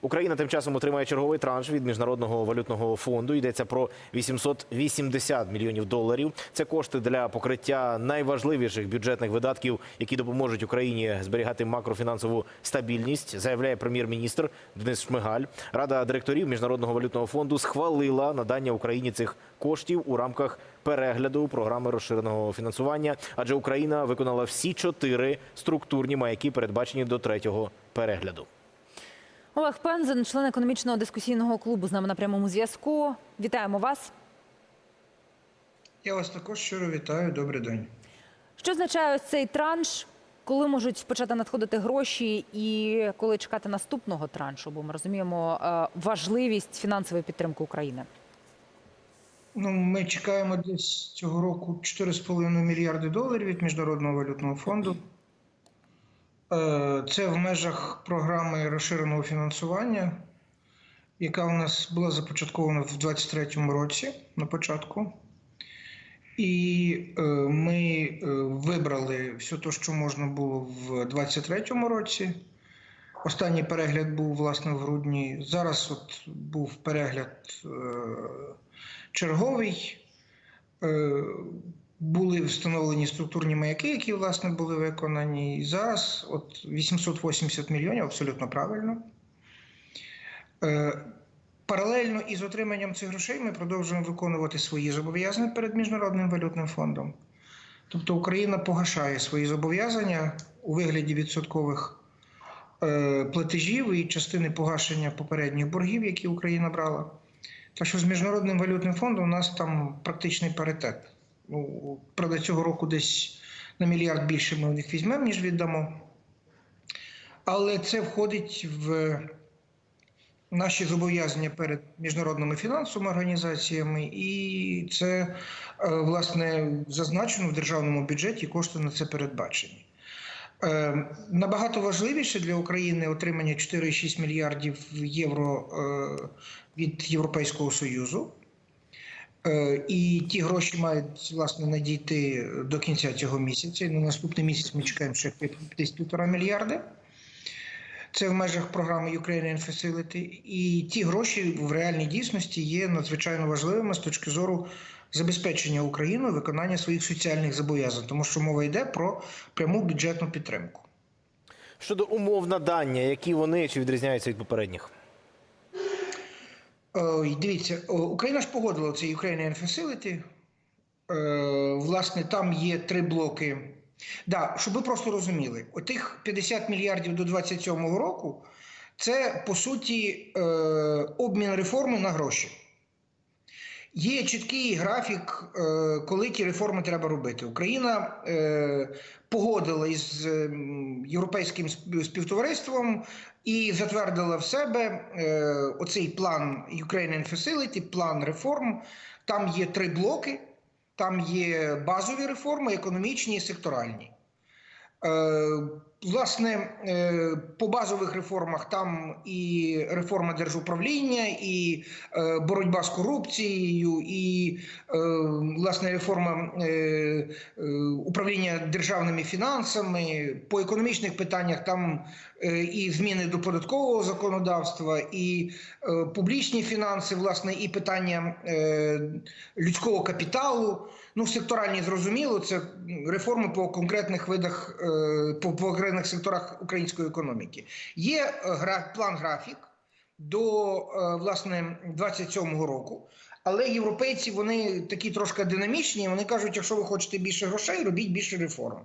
Україна тим часом отримає черговий транш від міжнародного валютного фонду. Йдеться про 880 мільйонів доларів. Це кошти для покриття найважливіших бюджетних видатків, які допоможуть Україні зберігати макрофінансову стабільність, заявляє прем'єр-міністр Денис Шмигаль. Рада директорів міжнародного валютного фонду схвалила надання Україні цих коштів у рамках перегляду програми розширеного фінансування, адже Україна виконала всі чотири структурні маяки, передбачені до третього перегляду. Олег Пензен, член економічного дискусійного клубу, з нами на прямому зв'язку. Вітаємо вас. Я вас також щиро вітаю. Добрий день. Що означає ось цей транш? Коли можуть почати надходити гроші, і коли чекати наступного траншу? Бо ми розуміємо е, важливість фінансової підтримки України. Ну, ми чекаємо десь цього року 4,5 мільярди доларів від Міжнародного валютного фонду. Е, Це в межах програми розширеного фінансування, яка у нас була започаткована в 2023 році на початку. І е, ми е, вибрали все те, що можна було в 2023 році. Останній перегляд був власне в грудні. Зараз от був перегляд черговий. Були встановлені структурні маяки, які власне були виконані. І зараз от 880 мільйонів, абсолютно правильно. Е, Паралельно із отриманням цих грошей ми продовжуємо виконувати свої зобов'язання перед Міжнародним валютним фондом. Тобто Україна погашає свої зобов'язання у вигляді відсоткових е, платежів і частини погашення попередніх боргів, які Україна брала. Так що з Міжнародним валютним фондом у нас там практичний паритет. Ну, правда, цього року десь на мільярд більше ми у них візьмемо, ніж віддамо. Але це входить в наші зобов'язання перед міжнародними фінансовими організаціями, і це е, власне зазначено в державному бюджеті. Кошти на це передбачені. Е, Набагато важливіше для України отримання 4,6 мільярдів євро е, від Європейського Союзу. Е, І ті гроші мають власне надійти до кінця цього місяця. На наступний місяць ми чекаємо ще десь півтора мільярди. Це в межах програми Ukrainian Facility. І ті гроші в реальній дійсності є надзвичайно важливими з точки зору забезпечення Україною виконання своїх соціальних зобов'язань, тому що мова йде про пряму бюджетну підтримку. Щодо умов надання, які вони чи відрізняються від попередніх? Ой, дивіться, Україна ж погодила цей Ukrainian Facility. Е, власне, там є три блоки. Да, щоб ви просто розуміли, отих 50 мільярдів до 27 року це по суті е, обмін реформи на гроші. Є чіткий графік, е, коли ті реформи треба робити. Україна е, погодила із е, європейським співтовариством і затвердила в себе оцей план Ukrainian Facility, план реформ. Там є три блоки. Там є базові реформи, економічні і секторальні. Власне, е, по базових реформах там і реформа держуправління, і е, боротьба з корупцією, і е, власне реформа управління державними фінансами. По економічних питаннях там і зміни до податкового законодавства, і публічні фінанси, власне, і питання людського капіталу. Ну, секторальні зрозуміло, це реформи по конкретних видах, по, по конкретних секторах української економіки. Є е, план графік до е, власне 27-го року. Але європейці вони такі трошки динамічні. Вони кажуть, якщо ви хочете більше грошей, робіть більше реформ.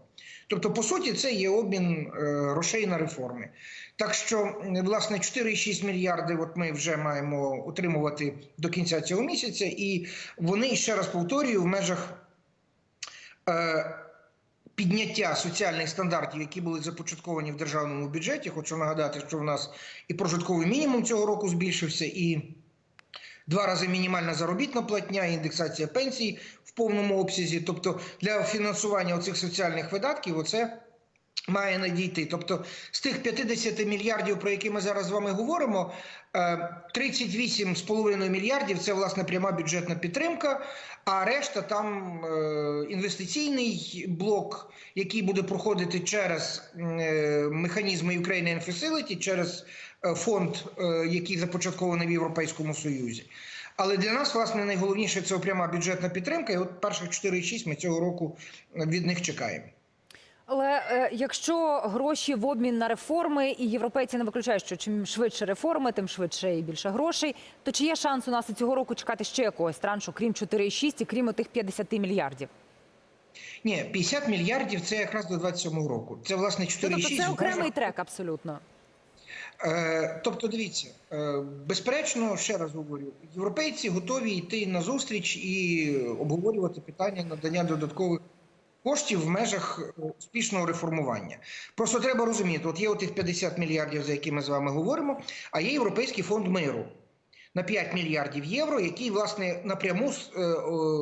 Тобто, по суті, це є обмін е, грошей на реформи. Так що, власне, 4,6 мільярди от ми вже маємо отримувати до кінця цього місяця, і вони ще раз повторюю в межах. Підняття соціальних стандартів, які були започатковані в державному бюджеті. Хочу нагадати, що в нас і прожитковий мінімум цього року збільшився, і два рази мінімальна заробітна платня, і індексація пенсій в повному обсязі. Тобто для фінансування оцих соціальних видатків, оце має надійти. Тобто з тих 50 мільярдів, про які ми зараз з вами говоримо, е, 38,5 мільярдів це власне пряма бюджетна підтримка. А решта там е, інвестиційний блок, який буде проходити через е, механізми Ukrainian Facility, через е, фонд, е, який започаткований в Європейському Союзі. Але для нас, власне, найголовніше це пряма бюджетна підтримка. І от перших 4,6 ми цього року від них чекаємо. Але е, якщо гроші в обмін на реформи, і європейці не виключають, що чим швидше реформи, тим швидше і більше грошей, то чи є шанс у нас і цього року чекати ще якогось траншу, крім 4,6 і крім отих 50 мільярдів? Ні, 50 мільярдів це якраз до 27 року. Це власне 4,6. Тобто це окремий трек абсолютно. Е, Тобто, дивіться, е, безперечно, ще раз говорю, європейці готові йти на зустріч і обговорювати питання надання додаткових коштів в межах е, успішного реформування. Просто треба розуміти, от є отих 50 мільярдів, за які ми з вами говоримо, а є Європейський фонд миру. На 5 мільярдів євро, який власне напряму е,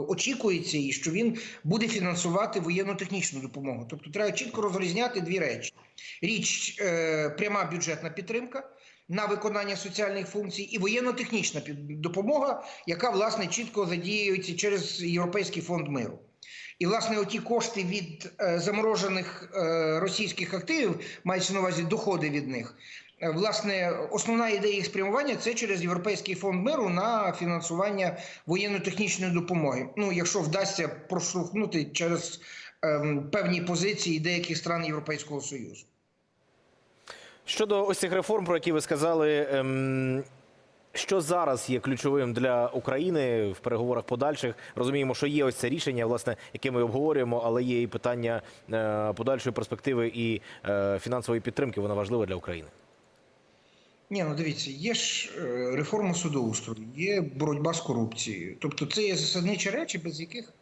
очікується, і що він буде фінансувати воєнно-технічну допомогу. Тобто треба чітко розрізняти дві речі: річ е, пряма бюджетна підтримка на виконання соціальних функцій, і воєнно-технічна допомога, яка власне чітко задіюється через Європейський фонд миру. І, власне, оті кошти від е, заморожених е, російських активів, мається на увазі доходи від них. е, Власне, основна ідея їх спрямування це через Європейський фонд миру на фінансування воєнно-технічної допомоги. Ну, якщо вдасться проштовхнути через ем, певні позиції деяких стран Європейського Союзу. Щодо ось цих реформ, про які ви сказали, ем, що зараз є ключовим для України в переговорах подальших? Розуміємо, що є ось це рішення, власне, яке ми обговорюємо, але є і питання е, подальшої перспективи і е, фінансової підтримки. Вона важлива для України. Ні, ну дивіться, є ж е, реформа судоустрою, є боротьба з корупцією. Тобто це є засадничі речі, без яких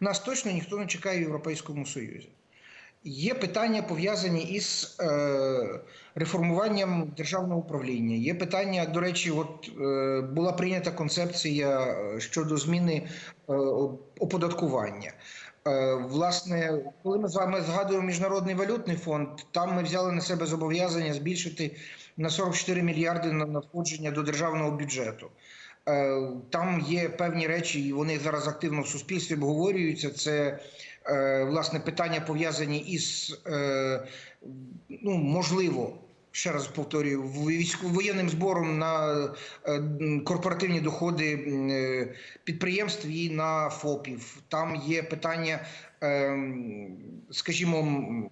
нас точно ніхто не чекає в Європейському Союзі. Є питання пов'язані із е, реформуванням державного управління. Є питання, до речі, от е, була прийнята концепція е, щодо зміни е, оподаткування. Е, Власне, коли ми з вами згадуємо міжнародний валютний фонд, там ми взяли на себе зобов'язання збільшити на 44 мільярди на надходження до державного бюджету. Е, Там є певні речі, і вони зараз активно в суспільстві обговорюються. Це власне питання пов'язані із е, ну можливо. Ще раз повторюю, воєнним збором на е, корпоративні доходи е, підприємств і на ФОПів. Там є питання, ем, скажімо, е,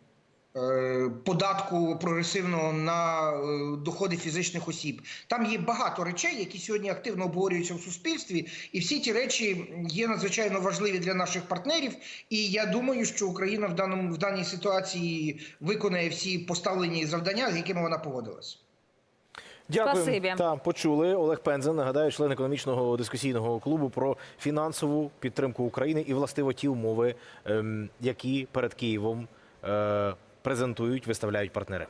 податку прогресивного на е, доходи фізичних осіб. Там є багато речей, які сьогодні активно обговорюються в суспільстві, і всі ті речі є надзвичайно важливі для наших партнерів. І я думаю, що Україна в даному в даній ситуації виконає всі поставлені завдання, з якими вона погодилась. Дякую. Спасибі. Та почули Олег Пензен. Нагадаю, член економічного дискусійного клубу про фінансову підтримку України і властиво ті умови, ем, які перед Києвом е, презентують, виставляють партнери.